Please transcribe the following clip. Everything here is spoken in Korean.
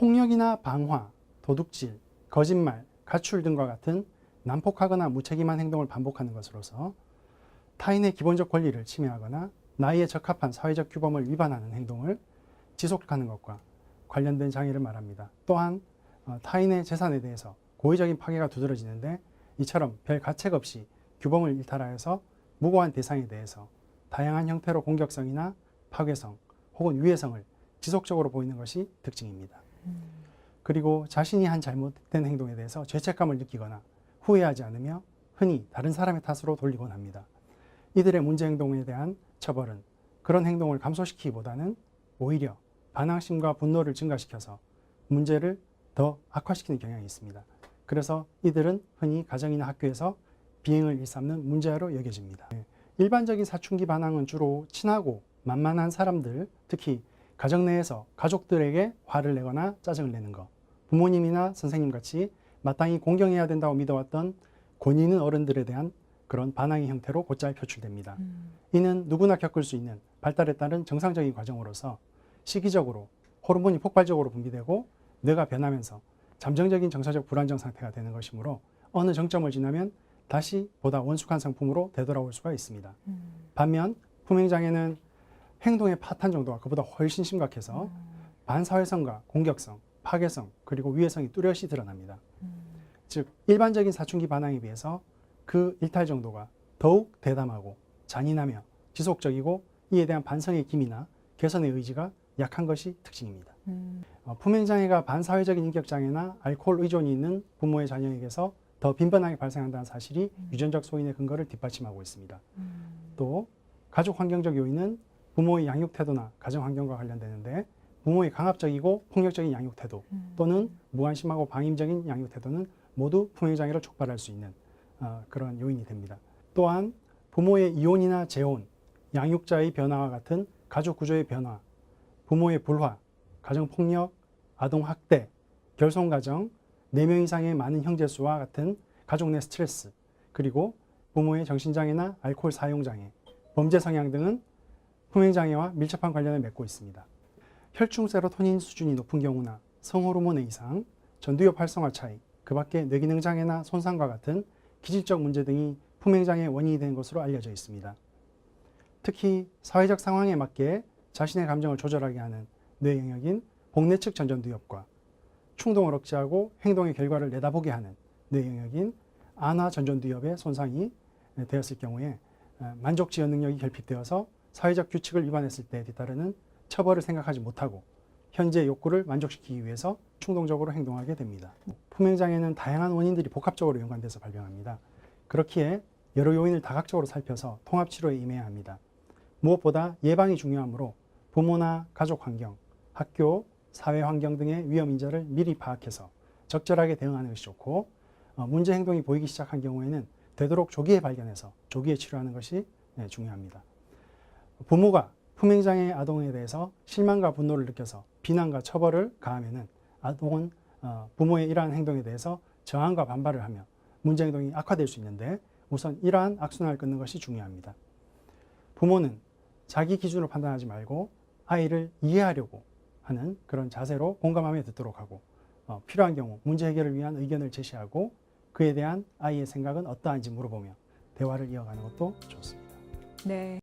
폭력이나 방화, 도둑질, 거짓말, 가출 등과 같은 난폭하거나 무책임한 행동을 반복하는 것으로서 타인의 기본적 권리를 침해하거나 나이에 적합한 사회적 규범을 위반하는 행동을 지속하는 것과 관련된 장애를 말합니다. 또한 어, 타인의 재산에 대해서 고의적인 파괴가 두드러지는데 이처럼 별 가책 없이 규범을 일탈하여서 무고한 대상에 대해서 다양한 형태로 공격성이나 파괴성 혹은 위해성을 지속적으로 보이는 것이 특징입니다. 그리고 자신이 한 잘못된 행동에 대해서 죄책감을 느끼거나 후회하지 않으며 흔히 다른 사람의 탓으로 돌리곤 합니다. 이들의 문제 행동에 대한 처벌은 그런 행동을 감소시키기보다는 오히려 반항심과 분노를 증가시켜서 문제를 더 악화시키는 경향이 있습니다. 그래서 이들은 흔히 가정이나 학교에서 비행을 일삼는 문제로 여겨집니다. 네. 일반적인 사춘기 반항은 주로 친하고 만만한 사람들, 특히 가정 내에서 가족들에게 화를 내거나 짜증을 내는 것, 부모님이나 선생님 같이 마땅히 공경해야 된다고 믿어왔던 권위 있는 어른들에 대한 그런 반항의 형태로 곧잘 표출됩니다. 이는 누구나 겪을 수 있는 발달에 따른 정상적인 과정으로서 시기적으로 호르몬이 폭발적으로 분비되고 뇌가 변하면서 잠정적인 정서적 불안정 상태가 되는 것이므로 어느 정점을 지나면 다시 보다 원숙한 성품으로 되돌아올 수가 있습니다. 반면 품행장애는 행동의 파탄 정도가 그보다 훨씬 심각해서 반사회성과 공격성, 파괴성 그리고 위해성이 뚜렷이 드러납니다. 즉 일반적인 사춘기 반항에 비해서 그 일탈 정도가 더욱 대담하고 잔인하며 지속적이고 이에 대한 반성의 기미나 개선의 의지가 약한 것이 특징입니다. 어, 품행장애가 반사회적인 인격장애나 알코올 의존이 있는 부모의 자녀에게서 더 빈번하게 발생한다는 사실이 유전적 소인의 근거를 뒷받침하고 있습니다. 또 가족 환경적 요인은 부모의 양육 태도나 가정 환경과 관련되는데 부모의 강압적이고 폭력적인 양육 태도 또는 무관심하고 방임적인 양육 태도는 모두 품행장애를 촉발할 수 있는 어, 그런 요인이 됩니다. 또한 부모의 이혼이나 재혼, 양육자의 변화와 같은 가족 구조의 변화, 부모의 불화, 가정 폭력, 아동 학대, 결손 가정, 4명 이상의 많은 형제 수와 같은 가족 내 스트레스, 그리고 부모의 정신장애나 알코올 사용 장애, 범죄 성향 등은 품행장애와 밀접한 관련을 맺고 있습니다. 혈중 세로토닌 수준이 높은 경우나 성호르몬의 이상, 전두엽 활성화 차이, 그 밖에 뇌기능 장애나 손상과 같은 기질적 문제 등이 품행장애의 원인이 되는 것으로 알려져 있습니다. 특히 사회적 상황에 맞게 자신의 감정을 조절하게 하는 뇌 영역인 복내측 전전두엽과 충동을 억제하고 행동의 결과를 내다보게 하는 뇌 영역인 안화 전전두엽의 손상이 되었을 경우에 어, 만족 지연 능력이 결핍되어서 사회적 규칙을 위반했을 때에 뒤따르는 처벌을 생각하지 못하고 현재 욕구를 만족시키기 위해서 충동적으로 행동하게 됩니다. 품행장애는 다양한 원인들이 복합적으로 연관돼서 발병합니다. 그렇기에 여러 요인을 다각적으로 살펴서 통합치료에 임해야 합니다. 무엇보다 예방이 중요하므로 부모나 가족 환경, 학교, 사회 환경 등의 위험 인자를 미리 파악해서 적절하게 대응하는 것이 좋고 어, 문제 행동이 보이기 시작한 경우에는 되도록 조기에 발견해서 조기에 치료하는 것이 네, 중요합니다. 부모가 품행장애 아동에 대해서 실망과 분노를 느껴서 비난과 처벌을 가하면은 아동은 어, 부모의 이러한 행동에 대해서 저항과 반발을 하며 문제 행동이 악화될 수 있는데 우선 이러한 악순환을 끊는 것이 중요합니다. 부모는 자기 기준으로 판단하지 말고 아이를 이해하려고 하는 그런 자세로 공감하며 듣도록 하고 어, 필요한 경우 문제 해결을 위한 의견을 제시하고 그에 대한 아이의 생각은 어떠한지 물어보며 대화를 이어가는 것도 좋습니다. 네.